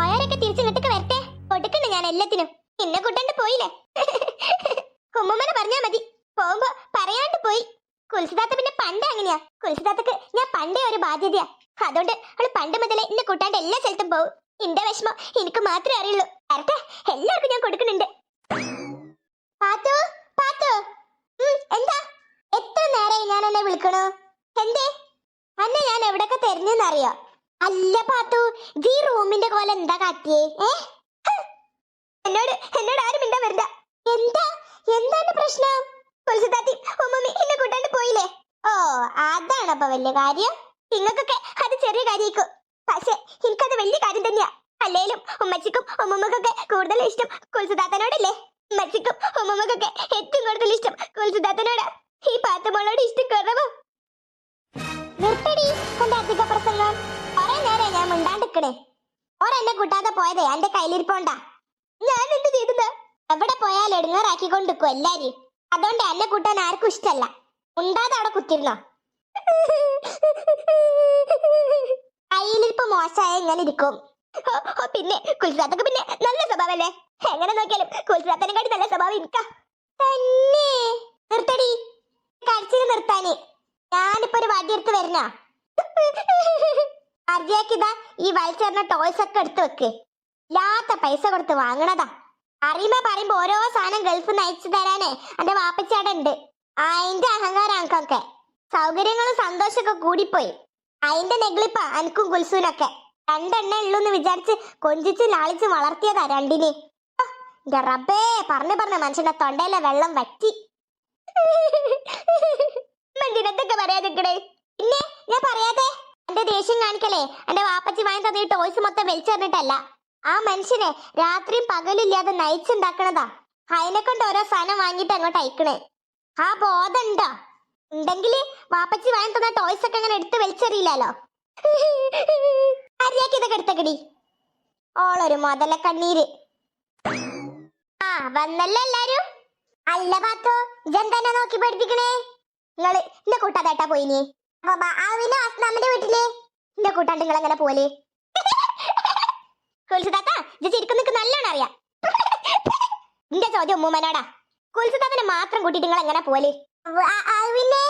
പോയവരൊക്കെ തിരിച്ചു ഇങ്ങോട്ടേക്ക് വരട്ടെ. കൊടുക്കണ്ട ഞാൻ എല്ലാത്തിനും. എന്നെ കൂട്ടണ്ട് പോയില്ലേ? കുമ്മുമ്മനെ പറഞ്ഞാ മതി. പോകുമ്പോ പറയാണ്ട് പോയി. കുൽസിതാത്ത പിന്നെ പണ്ട് അങ്ങനെയാ. കുൽസിതാത്തക്ക് ഞാൻ പണ്ടേ ഒരു ബാധ്യതയാ. അതുകൊണ്ട് അവൾ പണ്ട് മുതലേ എന്നെ കൂട്ടാണ്ട് എല്ലാ സ്ഥലത്തും പോകും എന്റെ വിഷമം എനിക്ക് മാത്രമേ അറിയുള്ളൂ. വരട്ടെ. എല്ലാവർക്കും ഞാൻ കൊടുക്കുന്നുണ്ട്. പാത്തു പാത്തു. എന്താ? എത്ര നേരമായി ഞാൻ എന്നെ വിളിക്കണോ? എന്തേ? അന്നെ ഞാൻ എവിടൊക്കെ തെരഞ്ഞെന്നറിയോ അല്ല പാത്തു ഈ റൂമിന്റെ കോല എന്താ കാട്ടിയേ? എന്നോട് എന്നോട് ആരും മിണ്ടാ വരണ്ട. എന്താ? എന്താണ് പ്രശ്നം? കുൽസുതാത്തി ഉമ്മമ്മി എന്നെ കൂട്ടാണ്ട് പോയില്ലേ? ഓ അതാണ് അപ്പൊ വലിയ കാര്യം. നിങ്ങൾക്കൊക്കെ അത് ചെറിയ കാര്യമായിരിക്കും. പക്ഷെ എനിക്കത് വലിയ കാര്യം തന്നെയാ. അല്ലേലും ഉമ്മച്ചിക്കും ഉമ്മമ്മക്കൊക്കെ കൂടുതൽ ഇഷ്ടം കുൽസുദാത്തനോടല്ലേ ഉമ്മച്ചിക്കും ഉമ്മമ്മക്കൊക്കെ ഏറ്റവും കൂടുതൽ ഇഷ്ടം കുൽസുദാത്തനോട് ഈ പാത്തുമോളോട് ഇഷ്ടം കുറവും നിർത്തടി അധിക പ്രസംഗം. ഞാൻ മിണ്ടാണ്ടിക്കണേ ഓരെന്നെ കൂട്ടാതെ പോയതേ എന്റെ കയ്യിലിരിപ്പോണ്ടാ. ഞാൻ എന്ത് ചെയ്തത് എവിടെ പോയാലും എടുങ്ങാറാക്കിക്കൊണ്ടിരിക്കും എല്ലാരും അതുകൊണ്ട് എന്നെ കൂട്ടാൻ ആർക്കും ഇഷ്ടല്ല. ഉണ്ടാതെ അവിടെ കുത്തിരുന്നോ? കയ്യിലിരിപ്പ് മോശമായ ഇങ്ങനെ ഇരിക്കും. പിന്നെ കുൽസാത്തൊക്കെ പിന്നെ നല്ല സ്വഭാവല്ലേ? എങ്ങനെ നോക്കിയാലും കുൽസാത്തനെ കാട്ടി നല്ല സ്വഭാവം എനിക്കാ. തന്നെ. നിർത്തടി. കരച്ചിൽ നിർത്താന്. ഞാനിപ്പോ ഒരു വടിയെടുത്ത് വരുന്ന അർജയാക്കിതാ ഈ വലിച്ചെറിഞ്ഞ ടോയ്സ് ഒക്കെ എടുത്തു വെക്ക്. ഇല്ലാത്ത പൈസ കൊടുത്ത് വാങ്ങണതാ. അറിയുമ്പോ പറയുമ്പോ ഓരോ സാധനം ഗൾഫ് അയച്ചു തരാനേ എന്റെ വാപ്പച്ചാടെ ഉണ്ട് അതിന്റെ അഹങ്കാരം അനക്കൊക്കെ സൗകര്യങ്ങളും സന്തോഷമൊക്കെ കൂടിപ്പോയി. അതിന്റെ നെഗ്ലിപ്പാ എനിക്കും കുൽസൂനൊക്കെ. രണ്ടെണ്ണ ഉള്ളൂന്ന് വിചാരിച്ച് കൊഞ്ചിച്ച് ലാളിച്ച് വളർത്തിയതാ രണ്ടിനെ. റബ്ബേ പറഞ്ഞു പറഞ്ഞ മനുഷ്യന്റെ തൊണ്ടയിലെ വെള്ളം വറ്റി. പിന്നെ ഞാൻ പറയാതെ എന്റെ ദേഷ്യം കാണിക്കലേ എന്റെ വാപ്പച്ചി വാങ്ങി തന്നെ ടോയ്സ് മൊത്തം വലിച്ചെറിഞ്ഞിട്ടല്ല. ആ മനുഷ്യനെ രാത്രിയും പകലില്ലാതെ നയിച്ചുണ്ടാക്കണതാ. അതിനെ കൊണ്ട് ഓരോ സാധനം വാങ്ങിയിട്ട് അങ്ങോട്ട് അയക്കണേ. ആ ബോധം ഉണ്ടോ ഉണ്ടെങ്കിൽ വാപ്പച്ചി വാങ്ങി തന്ന ടോയ്സ് ഒക്കെ അങ്ങനെ എടുത്ത് വലിച്ചെറിയില്ലല്ലോ അറിയാക്കി ഇതൊക്കെ എടുത്തക്കടി. ഓളൊരു മുതല കണ്ണീര്. ആ വന്നല്ലോ എല്ലാരും? അല്ല പാത്തോ ഇജെന്താ നോക്കി പഠിപ്പിക്കണേ നിങ്ങൾ എന്റെ കൂട്ടാതേട്ടാ പോയിനി? വീട്ടിൽ എന്റെ കൂട്ടാണ്ട് നിങ്ങൾ എങ്ങനെ പോലെ കുൽസുതാത്ത ഇത് ശരിക്കും നിനക്ക് നല്ലോണം അറിയാം. നിന്റെ ചോദ്യം ഉമ്മൂമ്മനോടാ. കുൽസുതാത്തനെ മാത്രം കൂട്ടിട്ട് നിങ്ങൾ എങ്ങനെ പോലെ പിന്നെ?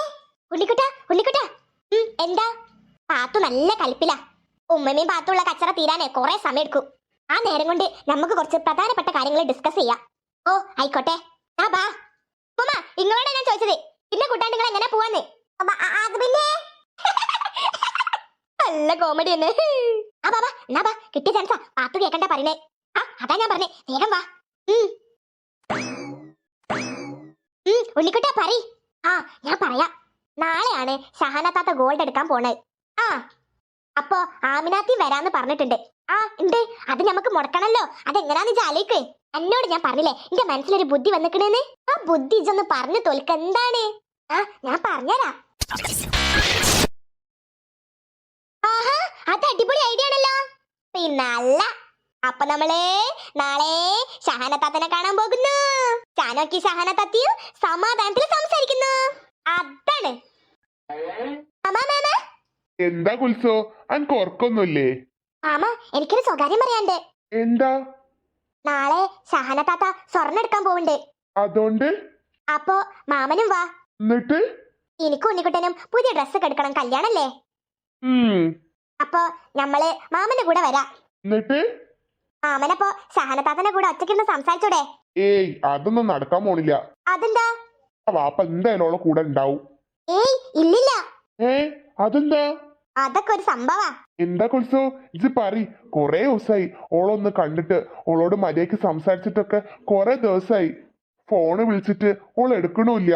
ഉണ്ണിക്കുട്ട ഉണ്ണിക്കുട്ട ഉം, എന്താ? പാത്തു നല്ല കലിപ്പില. ഉമ്മമ്മയും പാത്തുള്ള കച്ചറ തീരാനേ കുറെ സമയം എടുക്കും ആ നേരം കൊണ്ട് നമുക്ക് കുറച്ച് പ്രധാനപ്പെട്ട കാര്യങ്ങൾ ഡിസ്കസ് ചെയ്യാം. ഓ ആയിക്കോട്ടെ. ആ ബാ. ഉമ്മ ഞാൻ ചോദിച്ചത്. പിന്നെ കൂട്ടാണ്ട് നിങ്ങൾ എങ്ങനെ പോവാന്ന് അപ്പ അ- അത് പിന്നെ നല്ല കോമഡി തന്നെ ആ ബാബാ എന്നാ ബാ കിട്ടിയ ചാൻസാ പാത്തു കേക്കണ്ട പറയണേ ആ അതാ ഞാൻ പറഞ്ഞേ. വേഗം വാ. ഉണ്ണിക്കുട്ടിയാ പറ. ആ ഞാൻ പറയാ. നാളെയാണ് ഷഹാന താത്ത ഗോൾഡ് എടുക്കാൻ പോണേ. ആ അപ്പോ ആമിനാത്തി വരാന്ന് പറഞ്ഞിട്ടുണ്ട്. ആ ഉണ്ട് അത് നമുക്ക് മുടക്കണല്ലോ. അതെങ്ങനാന്ന് ചാലേക്ക് എന്നോട് ഞാൻ പറഞ്ഞില്ലേ എന്റെ മനസ്സിലൊരു ബുദ്ധി വന്നിക്കണേന്ന്? ആ ബുദ്ധി ഇജൊന്ന് പറഞ്ഞു തോൽക്ക്. എന്താണ്? ആ ഞാൻ പറഞ്ഞുതരാം ആഹാ അത് അടിപൊളി ഐഡിയ ആണല്ലോ. പിന്നല്ല അപ്പൊ നമ്മൾ നാളെ ഷഹന താത്തനെ കാണാൻ പോകുന്നു. ചാനോക്കി ഷഹന താത്തിയും സമാധാനത്തിൽ സംസാരിക്കുന്നു. അതാണ്. എന്താ കുൽസോ? അനക്ക് ഉറക്കൊന്നുമില്ലേ? മാമ എനിക്കൊരു സ്വകാര്യം പറയാണ്ട് എന്താ? നാളെ ഷഹന താത്ത സ്വർണ എടുക്കാൻ പോവുണ്ട്. അതുകൊണ്ട്? അപ്പോ മാമനും വാ. എന്നിട്ട്? എനിക്കും ഉണ്ണിക്കുട്ടനും പുതിയ ഡ്രസ്സൊക്കെ എടുക്കണം. കല്യാണല്ലേ? അപ്പോ നമ്മൾ മാമന്റെ കൂടെ വരാം. എന്നിട്ട്? മാമനപ്പോ ഷഹാന കൂടെ ഒറ്റക്കിരുന്ന് സംസാരിച്ചൂടെ? ഏയ് അതൊന്നും നടക്കാൻ പോണില്ല. അതെന്താ? വാപ്പ എന്തായാലും കൂടെ ഉണ്ടാവും. ഏയ് ഇല്ലില്ല. ഏ അതെന്താ? അതൊക്കെ ഒരു സംഭവാ. എന്താ കുൽസോ? ഇത് പറി കൊറേ ദിവസായി ഓളൊന്ന് കണ്ടിട്ട് ഓളോട് മര്യാദയ്ക്ക് സംസാരിച്ചിട്ടൊക്കെ കൊറേ ദിവസായി. ഫോണ് വിളിച്ചിട്ട് ഓൾ എടുക്കണില്ല.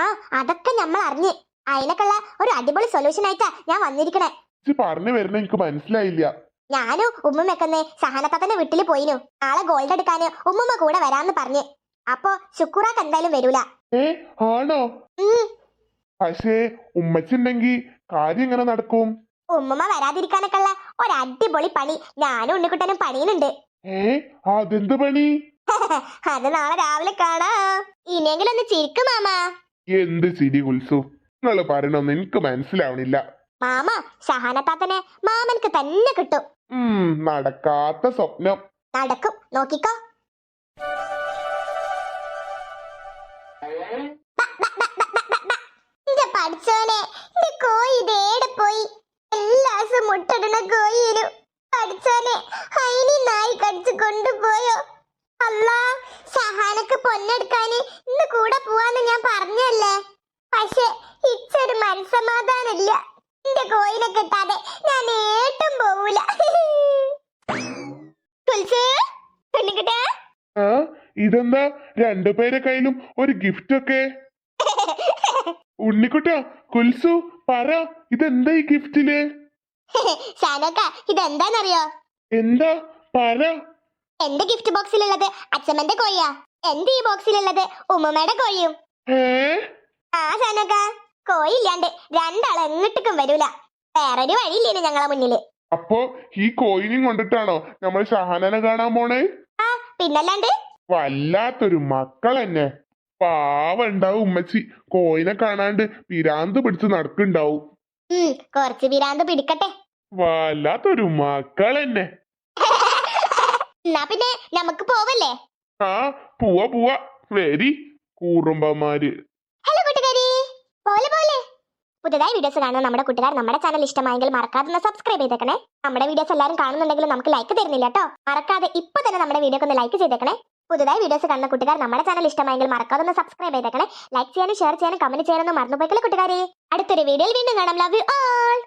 ആ അതൊക്കെ നമ്മൾ അറിഞ്ഞ് അതിനൊക്കെയുള്ള ഒരു അടിപൊളി സൊല്യൂഷൻ ആയിട്ടാ ഞാൻ വന്നിരിക്കണേ. ഇത് പറഞ്ഞു വരുന്ന എനിക്ക് മനസ്സിലായില്ല. ഞാനും ഉമ്മമ്മയൊക്കെ സഹനത്താത്തന്റെ വീട്ടിൽ പോയിനു. ആളെ ഗോൾഡ് എടുക്കാന് ഉമ്മമ്മ കൂടെ വരാന്ന് പറഞ്ഞ്. അപ്പൊ ശുക്രാക്ക് എന്തായാലും വരൂല. ഏ ആണോ? ഉം, പക്ഷേ ഉമ്മച്ചുണ്ടെങ്കി കാര്യം എങ്ങനെ നടക്കും? ഉമ്മമ്മ വരാതിരിക്കാനൊക്കെ ഉള്ള ഒരു അടിപൊളി പണി ഞാനും ഉണ്ണിക്കുട്ടനും പണിയുന്നുണ്ട് ഏ അതെന്ത് പണി? അത് നാളെ രാവിലെ കാണാ. ഇനിയെങ്കിലും ഒന്ന് ചിരിക്കും മാമാ. എന്ത് ചിരി കുൽസു. നിങ്ങൾ പറയണമെന്ന് എനിക്ക് മനസ്സിലാവണില്ല. മാമ ഷഹാനത്താത്തനെ മാമൻക്ക് തന്നെ കിട്ടും. ഉം നടക്കാത്ത സ്വപ്നം. നടക്കും. നോക്കിക്കോ. ഇന്റെ പഠിച്ചോനെ ഇന്റെ കോയി ഇതേടെ പോയി? എല്ലാ ദിവസവും മുട്ടിടുന്ന കോയിലും പഠിച്ചോനെ ഹൈനി നായി കടിച്ചു കൊണ്ടുപോയോ? അല്ലാ ഷഹാനക്ക് പൊന്നെടുക്കാന് ഇന്ന് കൂടെ പോവാന്ന് ഞാൻ പറഞ്ഞല്ലേ? പക്ഷെ ഇച്ചൊരു മനസ്സമാധാനില്ല എന്റെ കോയിനെ കിട്ടാതെ ഞാൻ ഏട്ടും പോവൂല. ഇതെന്താ? രണ്ടുപേരെ കയ്യിലും ഒരു ഗിഫ്റ്റ് ഒക്കെ. ഉണ്ണിക്കുട്ട കുൽസു പറ ഇതെന്താ ഈ ഗിഫ്റ്റിൽ ഇതെന്താന്നറിയോ? എന്താ? പറ. എന്റെ ഗിഫ്റ്റ് ബോക്സിലുള്ളത് അച്ഛമ്മന്റെ കോഴിയാ എന്റെ ഈ ബോക്സിലുള്ളത് ഉമ്മമ്മയുടെ കോഴിയും ഏ? കോഴി ഇല്ലാണ്ട് രണ്ടാൾ എങ്ങോട്ടേക്കും വരൂല. വേറൊരു വഴിയില്ലേ ഞങ്ങളെ മുന്നിൽ. അപ്പോ ഈ കോയിനും കൊണ്ടിട്ടാണോ നമ്മൾ ഷഹാനനെ കാണാൻ പോണേ? ആ പിന്നല്ലാണ്ട്? വല്ലാത്തൊരു മക്കൾ തന്നെ പാവണ്ടാവും ഉമ്മച്ചി. കോയിനെ കാണാണ്ട് പിരാന്ത് പിടിച്ച് നടക്കുണ്ടാവും. ഉം കുറച്ച് പിരാന്ത് പിടിക്കട്ടെ. വല്ലാത്തൊരു മക്കൾ തന്നെ എന്നാ പിന്നെ നമുക്ക് പോവല്ലേ? ആ പോവാ പോവാ. വരി കൂറുമ്പന്മാര് ഹലോ കൂട്ടുകാരി പോലെ പോലെ പുതുതായി വീഡിയോസ് കാണുന്ന നമ്മുടെ കൂട്ടുകാർ നമ്മുടെ ചാനൽ ഇഷ്ടമായെങ്കിൽ മറക്കാതെ ഒന്ന് സബ്സ്ക്രൈബ് ചെയ്തേക്കണേ. നമ്മുടെ വീഡിയോസ് എല്ലാവരും കാണുന്നുണ്ടെങ്കിലും നമുക്ക് ലൈക്ക് തരുന്നില്ല കേട്ടോ മറക്കാതെ ഇപ്പൊ തന്നെ നമ്മുടെ വീഡിയോക്ക് ഒന്ന് ലൈക്ക് ചെയ്തേക്കണേ. പുതുതായി വീഡിയോസ് കാണുന്ന കൂട്ടുകാർ നമ്മുടെ ചാനൽ ഇഷ്ടമായെങ്കിൽ മറക്കാതെ ഒന്ന് സബ്സ്ക്രൈബ് ചെയ്തേക്കണേ. ലൈക്ക് ചെയ്യാനും ഷെയർ ചെയ്യാനും കമന്റ് ചെയ്യാനൊന്നും മറന്നുപോയിക്കല്ലേ കൂട്ടുകാരെ. അടുത്തൊരു വീഡിയോയിൽ വീണ്ടും കാണാം. Love you all